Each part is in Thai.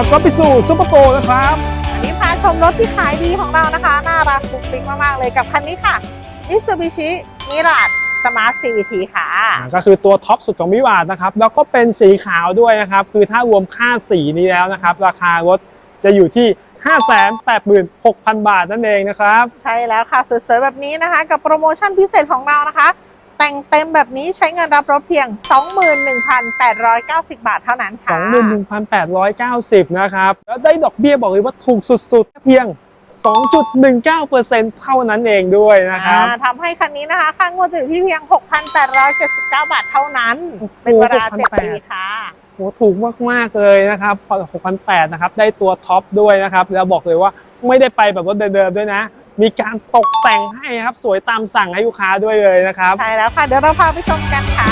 แล้วก็ไปสู่ซุปเปอร์โปรนะครับวันนี้พาชมรถที่ขายดีของเรานะคะ น่ารักปุ๊กปิ๊กมาก ๆ เลยกับคันนี้ค่ะ Mitsubishi Mirage Smart CVT ค่ะ ก็คือตัวท็อปสุดของวิวาดนะครับ แล้วก็เป็นสีขาวด้วยนะครับ คือถ้ารวมค่าสีนี้แล้วนะครับ ราคารถจะอยู่ที่ 586,000 บาทนั่นเองนะครับ ใช่แล้วค่ะสวยๆแบบนี้นะคะ กับโปรโมชั่นพิเศษของเรานะคะ แต่งเต็มแบบนี้ใช้เงินรับรถเพียง 21,890 บาทเท่านั้นค่ะ21,890 นะครับ แล้วได้ดอกเบี้ยบอกเลยว่าถูกสุดๆ เพียง 2.19%เท่านั้นเองด้วยนะครับอ่าทำให้คันนี้นะคะ ค่างวดจะอยู่ที่เพียง 6,879 บาทเท่านั้น เป็นเวลา7ปีค่ะโหถูกมากๆเลยนะครับพอ6,800นะครับ ได้ตัวท็อปด้วยนะครับ แล้วบอกเลยว่า ไม่ได้ไปแบบรถเดิมๆด้วยนะ มีการตกแต่งให้ครับ สวยตามสั่งให้ลูกค้าด้วยเลยนะครับ ใช่แล้วค่ะ เดี๋ยวเราพาไปชมกันค่ะ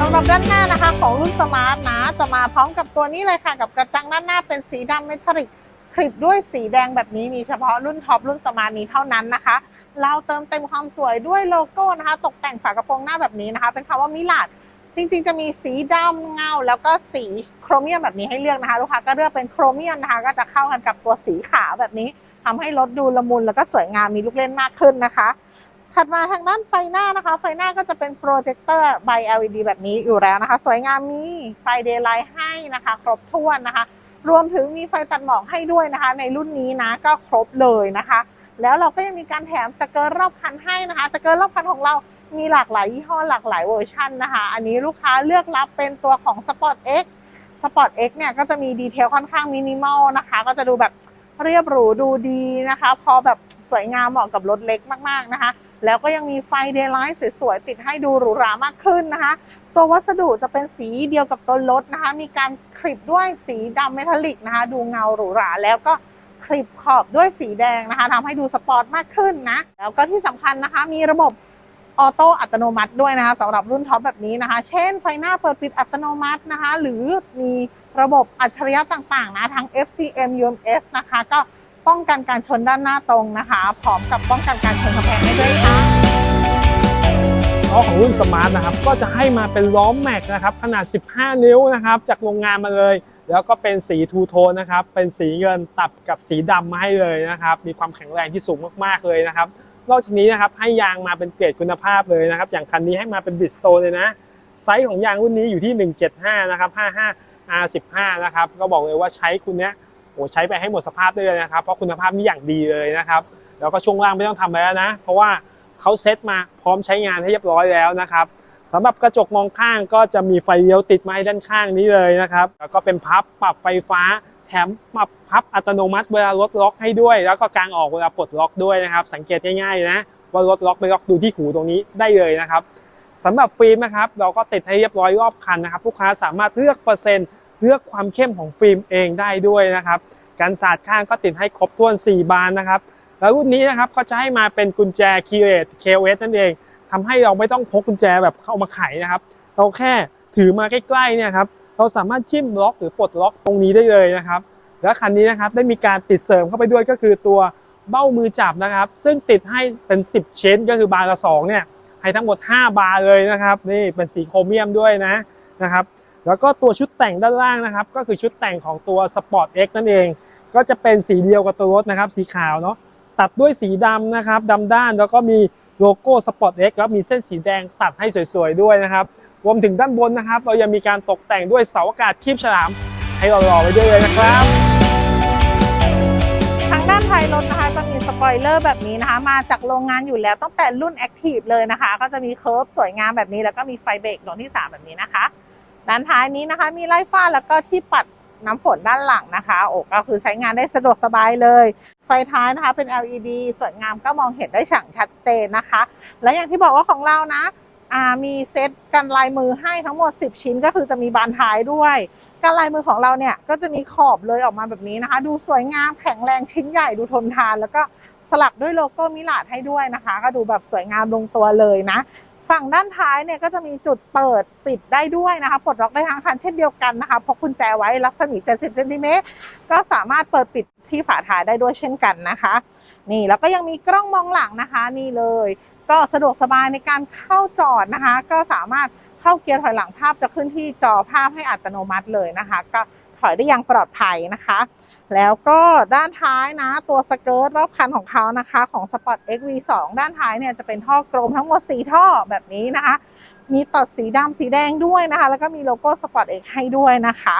สำหรับด้านหน้านะคะของรุ่นสมาร์ทนะจะมาพร้อมกับตัวนี้เลยค่ะ กับกระจังด้านหน้าเป็นสีดำเมทัลลิกคลิปด้วยสีแดงแบบนี้มีเฉพาะรุ่นท็อปรุ่นสมาร์ทนี้เท่านั้นนะคะ เราเติมเต็มความสวยด้วยโลโก้นะคะ ตกแต่งฝากระโปรงหน้าแบบนี้นะคะ เป็นคำว่ามิลาด จริงๆจะมีสีดำเงา แล้วก็สีโครเมียมแบบนี้ให้เลือกนะคะ ลูกค้าก็เลือกเป็นโครเมียมนะคะ ก็จะเข้ากันกับตัวสีขาวแบบนี้ทำให้รถดูละมุนแล้วก็สวยงามมีลูกเล่นมากขึ้นนะคะถัดมาทางด้านไฟหน้านะคะ ไฟหน้าก็จะเป็นโปรเจคเตอร์ใบ LED แบบนี้อยู่แล้วนะคะ สวยงามมีไฟเดย์ไลท์ให้นะคะ ครบถ้วนนะคะ รวมถึงมีไฟตัดหมอกให้ด้วยนะคะ ในรุ่นนี้นะก็ครบเลยนะคะ แล้วเราก็ยังมีการแถมสเกิร์ตรอบคันให้นะคะ สเกิร์ตรอบคันของเรา มีหลากหลายยี่ห้อหลากหลายเวอร์ชันนะคะ อันนี้ลูกค้าเลือกรับเป็นตัวของ Sport X Sport X เนี่ยก็จะมีดีเทลค่อนข้างมินิมอลนะคะ ก็จะดูแบบเรียบหรูดูดีนะคะ พอแบบสวยงามเหมาะกับรถเล็กมากๆนะคะ แล้วก็ยังมีไฟเดย์ไลท์สวยๆ ติดให้ดูหรูหรามากขึ้นนะคะ ตัววัสดุจะเป็นสีเดียวกับตัวรถนะคะ มีการคลิปด้วยสีดำเมทัลลิกนะคะ ดูเงาหรูหราแล้วก็คลิปขอบด้วยสีแดงนะคะทำให้ดูสปอร์ตมากขึ้นนะ แล้วก็ที่สำคัญนะคะ มีระบบ ออโต้อัตโนมัติด้วยนะคะสำหรับรุ่นท็อปแบบนี้นะคะ เช่นไฟหน้าเปิดปิดอัตโนมัตินะคะ หรือมีระบบอัจฉริยะต่างๆนะทั้ง FCM UMS นะคะ ก็ป้องกันการชนด้านหน้าตรงนะคะ พร้อมกับป้องกันการชนกำแพงให้ด้วยค่ะล้อของรุ่นสมาร์ทนะครับก็จะให้มาเป็นล้อแม็กนะครับขนาด 15 นิ้วนะครับจากโรงงานมาเลย แล้วก็เป็นสีทูโทนนะครับเป็นสีเงินตัดกับสีดำมาให้เลยนะครับมีความแข็งแรงที่สูงมากๆเลยนะครับ นอกจากนี้นะครับให้ยางมาเป็นเกรดคุณภาพเลยนะครับ อย่างคันนี้ให้มาเป็นบิสโตเลยนะ ไซส์ของยางรุ่นนี้อยู่ที่ 175 นะครับ 55 R15 นะครับ ก็บอกเลยว่าใช้คุณเนี้ยโอ้ใช้ไปให้หมดสภาพได้เลยนะครับ เพราะคุณภาพนี่อย่างดีเลยนะครับ แล้วก็ช่วงล่างไม่ต้องทำอะไรแล้วนะ เพราะว่าเขาเซตมาพร้อมใช้งานให้เรียบร้อยแล้วนะครับสำหรับกระจกมองข้างก็จะมีไฟเลี้ยวติดมาให้ด้านข้างนี้เลยนะครับ แล้วก็เป็นพับปรับไฟฟ้า แถมปรับพับอัตโนมัติเวลารถล็อกให้ด้วย แล้วก็กางออกเวลาปลดล็อกด้วยนะครับ สังเกตง่ายๆนะว่ารถล็อกไปล็อกดูที่หูตรงนี้ได้เลยนะครับสำหรับฟิล์มนะครับเราก็ติดให้เรียบร้อยรอบคันนะครับลูกค้าสามารถเลือกเปอร์เซ็นต์เลือกความเข้มของฟิล์มเองได้ด้วยนะครับการสาดข้างก็ติดให้ครบถ้วน 4 บานนะครับแล้วรุ่นนี้นะครับก็จะให้มาเป็นกุญแจคีย์เลส KOS นั่นเองทำให้เราไม่ต้องพกกุญแจแบบเข้ามาไขนะครับ เราแค่ถือมาใกล้ๆเนี่ยครับ เราสามารถจิ้มล็อกหรือปลดล็อกตรงนี้ได้เลยนะครับ แล้วคันนี้นะครับได้มีการติดเสริมเข้าไปด้วยก็คือตัวเบ้ามือจับนะครับ ซึ่งติดให้เป็น 10ชิ้นก็คือบาร์ละ2เนี่ยให้ทั้งหมด 5 บาร์เลยนะครับ นี่เป็นสีโครเมียมด้วยนะนะครับ แล้วก็ตัวชุดแต่งด้านล่างนะครับ ก็คือชุดแต่งของตัว Sport X นั่นเอง ก็จะเป็นสีเดียวกับตัวรถนะครับ สีขาวเนาะตัดด้วยสีดำนะครับดำด้านแล้วก็มีโลโก้ Sport X แล้วมีเส้นสีแดงตัดให้สวยๆด้วยนะครับ รวมถึงด้านบนนะครับ เรายังมีการตกแต่งด้วยเสาอากาศคีบฉลาม ให้เรารอไว้ด้วยเลยนะครับทางด้านท้ายรถนะคะจะมีสปอยเลอร์แบบนี้นะคะ มาจากโรงงานอยู่แล้วตั้งแต่รุ่น Active เลยนะคะ ก็จะมีเคิร์ฟสวยงามแบบนี้ แล้วก็มีไฟเบรกดวงที่ 3 แบบนี้นะคะ ด้านท้ายนี้นะคะ มีไล่ฟ้าแล้วก็ที่ปัดน้ำฝนด้านหลังนะคะโอ้ก็คือใช้งานได้สะดวกสบายเลย ไฟท้ายนะคะเป็น LED สวยงามก็มองเห็นได้ฉ่างชัดเจนนะคะ และอย่างที่บอกว่าของเรานะ อ่ามีเซตกันลายมือให้ทั้งหมด 10 ชิ้นก็คือจะมีบานท้ายด้วยการลายมือของเราเนี่ยก็จะมีขอบเลยออกมาแบบนี้นะคะ ดูสวยงามแข็งแรงชิ้นใหญ่ดูทนทาน แล้วก็สลักด้วยโลโก้มิลาดให้ด้วยนะคะ ก็ดูแบบสวยงามลงตัวเลยนะ ฝั่งด้านท้ายเนี่ยก็จะมีจุดเปิดปิดได้ด้วยนะคะปลดล็อกได้ทั้งคันเช่นเดียวกันนะคะพกกุญแจไว้รัศมี70เซนติเมตรก็สามารถเปิดปิดที่ฝาท้ายได้ด้วยเช่นกันนะคะ นี่แล้วก็ยังมีกล้องมองหลังนะคะ นี่เลย ก็สะดวกสบายในการเข้าจอดนะคะ ก็สามารถเข้าเกียร์ถอยหลังภาพจะขึ้นที่จอภาพให้อัตโนมัติเลยนะคะ ก็ถอยได้อย่างปลอดภัยนะคะ แล้วก็ด้านท้ายนะ ตัวสเกิร์ตรอบคันของเขานะคะ ของ Sport XV2 ด้านท้ายเนี่ยจะเป็นท่อกลมทั้งหมด 4 ท่อแบบนี้นะคะ มีตัดสีดำสีแดงด้วยนะคะ แล้วก็มีโลโก้ Sport X ให้ด้วยนะคะ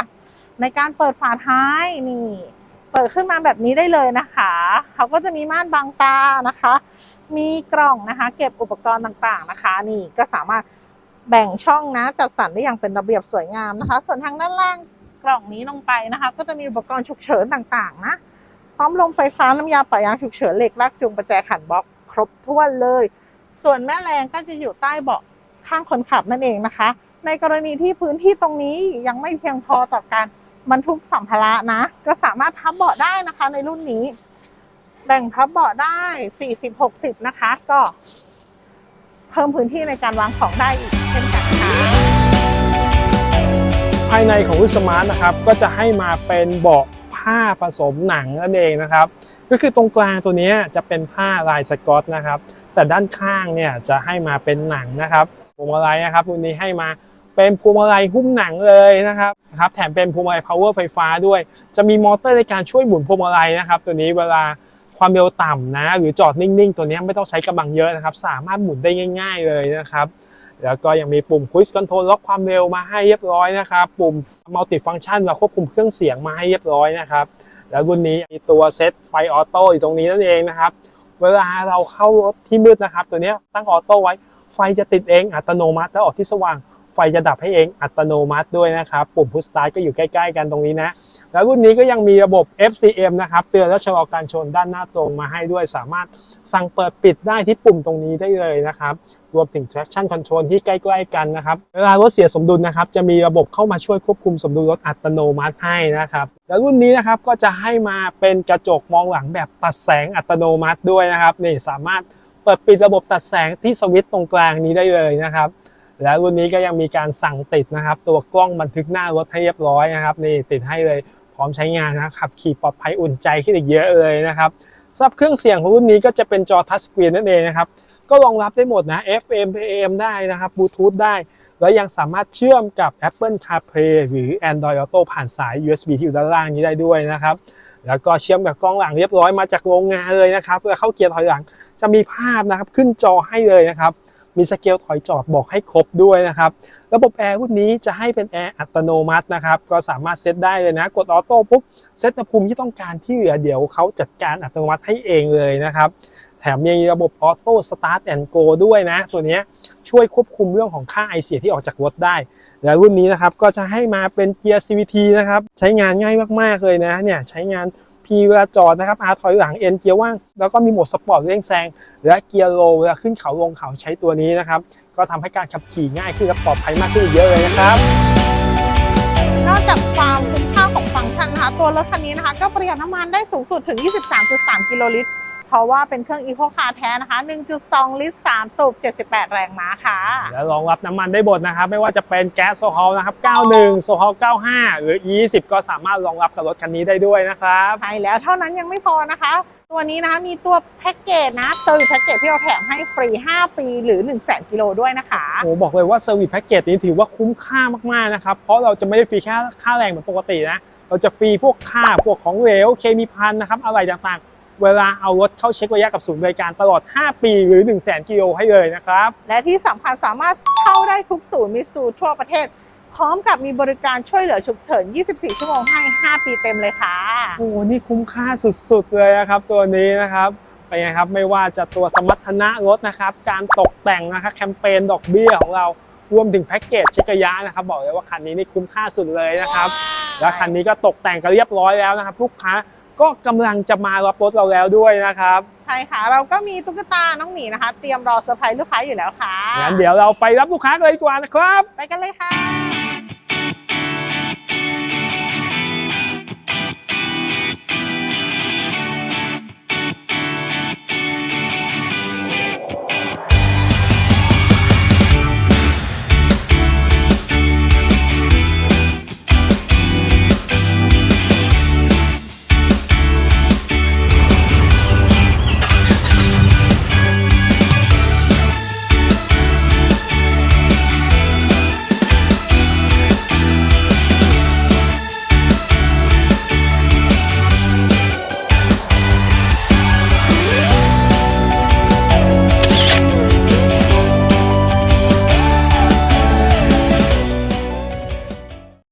ในการเปิดฝาท้ายนี่ เปิดขึ้นมาแบบนี้ได้เลยนะคะ เขาก็จะมีม่านบังตานะคะ มีกล่องนะคะ เก็บอุปกรณ์ต่างๆนะคะ นี่ก็สามารถแบ่งช่องนะจัดสรรได้อย่างเป็นระเบียบสวยงามนะคะ ส่วนทางด้านล่างกล่องนี้ลงไปนะคะ ก็จะมีอุปกรณ์ฉุกเฉินต่างๆนะพร้อมลมไฟฟ้าน้ำยาปะยางฉุกเฉินเหล็กลากจูงประแจขันบล็อกครบถ้วนเลย ส่วนแม่แรงก็จะอยู่ใต้เบาะข้างคนขับนั่นเองนะคะ ในกรณีที่พื้นที่ตรงนี้ยังไม่เพียงพอต่อการบรรทุกสัมภาระนะ ก็สามารถพับเบาะได้นะคะในรุ่นนี้ แบ่งพับเบาะได้ 40-60 นะคะ ก็ เพิ่มพื้นที่ในการวางของได้อีกเช่นกันค่ะภายในของรุ่นสมาร์ทนะครับ ก็จะให้มาเป็นเบาะผ้าผสมหนังนั่นเองนะครับ ก็คือตรงกลางตัวนี้จะเป็นผ้าลายสกอตนะครับ แต่ด้านข้างเนี่ยจะให้มาเป็นหนังนะครับพวงมาลัยนะครับรุ่นนี้ให้มาเป็นพวงมาลัยหุ้มหนังเลยนะครับนะครับ แถมเป็นพวงมาลัย power ไฟฟ้าด้วย จะมีมอเตอร์ในการช่วยหมุนพวงมาลัยนะครับ ตัวนี้เวลา ความเร็วต่ำนะ หรือจอดนิ่งๆ ตัวนี้ไม่ต้องใช้กำลังเยอะนะครับ สามารถหมุนได้ง่าย ๆ เลยนะครับ แล้วก็ยังมีปุ่ม Quick Control ล็อกความเร็วมาให้เรียบร้อยนะครับ ปุ่ม Multi Function เราควบคุมเครื่องเสียงมาให้เรียบร้อยนะครับ แล้วรุ่นนี้มีตัวเซตไฟออโต้อยู่ตรงนี้นั่นเองนะครับ เวลาเราเข้ารถที่มืดนะครับ ตัวนี้ตั้งออโต้ไว้ไฟจะติดเองอัตโนมัติแล้วออกที่สว่าง ฟจะดับให้เองอัตโนมัติด้วยนะครับ ปุ่ม Push Start ก็อยู่ใกล้ ๆ กันตรงนี้นะ แล้วรุ่นนี้ก็ยังมีระบบ FCM นะครับ เตือนและชะลอการชนด้านหน้าตรงมาให้ด้วย สามารถสั่งเปิดปิดได้ที่ปุ่มตรงนี้ได้เลยนะครับ รวมถึง traction control ที่ใกล้ ๆ กันนะครับ เวลารถเสียสมดุลนะครับ จะมีระบบเข้ามาช่วยควบคุมสมดุลรถอัตโนมัติให้นะครับ แล้วรุ่นนี้นะครับก็จะให้มาเป็นกระจกมองหลังแบบตัดแสงอัตโนมัติด้วยนะครับนี่สามารถเปิดปิดระบบตัดแสงที่สวิตช์ตรงกลางนี้ได้เลยนะครับ แล้วรุ่นนี้ก็ยังมีการสั่งติดนะครับ ตัวกล้องบันทึกหน้ารถให้เรียบร้อยนะครับนี่ติดให้เลยพร้อมใช้งานนะครับขี่ปลอดภัยอุ่นใจขึ้นอีกเยอะเลยนะครับสำหรับเครื่องเสียงของรุ่นนี้ก็จะเป็นจอทัชสกรีนนั่นเองนะครับก็รองรับได้หมดนะ FM AM ได้นะครับบลูทูธได้ แล้วยังสามารถเชื่อมกับ Apple CarPlay หรือ Android Auto ผ่านสาย USB ที่อยู่ด้านล่างนี้ได้ด้วยนะครับ แล้วก็เชื่อมกับกล้องหลังเรียบร้อยมาจากโรงงานเลยนะครับเพื่อเข้าเกียร์ถอยหลังจะมีภาพนะครับขึ้นจอให้เลยนะครับ มีสเกลถอยจอดบอกให้ครบด้วยนะครับ ระบบแอร์รุ่นนี้จะให้เป็นแอร์อัตโนมัตินะครับ ก็สามารถเซตได้เลยนะ กดออโต้ปุ๊บเซตอุณหภูมิที่ต้องการที่เหลือเดี๋ยวเขาจัดการอัตโนมัติให้เองเลยนะครับแถมยังมีระบบออโต้สตาร์ทแอนด์โกด้วยนะ ตัวนี้ช่วยควบคุมเรื่องของค่าไอเสียที่ออกจากรถได้ แล้วรุ่นนี้นะครับก็จะให้มาเป็นเกียร์ CVT นะครับ ใช้งานง่ายมากๆเลยนะเนี่ยใช้งาน P เวลาจอดนะครับอาถอยหลัง N เกียร์ว่าง แล้วก็มีโหมดสปอร์ตเร่งแซง และเกียร์โลเวลาขึ้นเขาลงเขาใช้ตัวนี้นะครับ ก็ทำให้การขับขี่ง่ายขึ้นและปลอดภัยมากขึ้นเยอะเลยนะครับ นอกจากความคุ้มค่าของฟังก์ชันนะคะ ตัวรถคันนี้นะคะ ก็ประหยัดน้ำมันได้สูงสุดถึง 23.3 กิโลลิตร เพราะว่าเป็นเครื่องอีโคคาร์แท้นะคะ 1.2 ลิตร 3 สูบ 78 แรงม้าค่ะ แล้วรองรับน้ำมันได้หมดนะครับ ไม่ว่าจะเป็นแก๊สโซฮอลนะครับ 91 โซฮอล 95 หรือ E20 ก็สามารถรองรับกับรถคันนี้ได้ด้วยนะครับ ใช่แล้วเท่านั้นยังไม่พอนะคะ ตัวนี้นะคะมีตัวแพ็กเกจนะเซอร์วิสแพ็กเกจที่เราแถมให้ฟรี 5 ปีหรือ 1 0 0 0 0 0กิโลด้วยนะคะโอ้บอกเลยว่าเซอร์วิสแพ็กเกจนี้ถือว่าคุ้มค่ามากๆนะครับเพราะเราจะไม่ได้ฟรีแค่ค่าแรงเหมือนปกตินะเราจะฟรีพวกค่าพวกของเหลวเคมีพันนะครับอะไรต่างๆ เวลาเอารถเข้าเช็คระยะกับศูนย์บริการตลอด 5 ปีหรือ 1 0 0 0 0แกิโลให้เลยนะครับ และที่สำคัญสามารถเข้าได้ทุกศูนย์มิสูทั่วประเทศ พร้อมกับมีบริการช่วยเหลือฉุกเฉิน 24 ชั่วโมงให้ 5 ปีเต็มเลยค่ะ โอ้โหนี่คุ้มค่าสุดๆเลยนะครับ ตัวนี้นะครับเป็นไงครับไม่ว่าจะตัวสมรรถนะรถนะครับ การตกแต่งนะครับแคมเปญดอกเบี้ยของเรารวมถึงแพ็กเกจเช็คระยะนะครับ บอกเลยว่าคันนี้นี่คุ้มค่าสุดเลยนะครับ แล้วคันนี้ก็ตกแต่งกันเรียบร้อยแล้วนะครับ ลูกค้า ก็กำลังจะมารับรถเราแล้วด้วยนะครับใช่ค่ะ เราก็มีตุ๊กตาน้องหมีนะคะ เตรียมรอเซอร์ไพรส์ลูกค้าอยู่แล้วค่ะ งั้นเดี๋ยวเราไปรับลูกค้ากันเลยดีกว่านะครับ ไปกันเลยค่ะ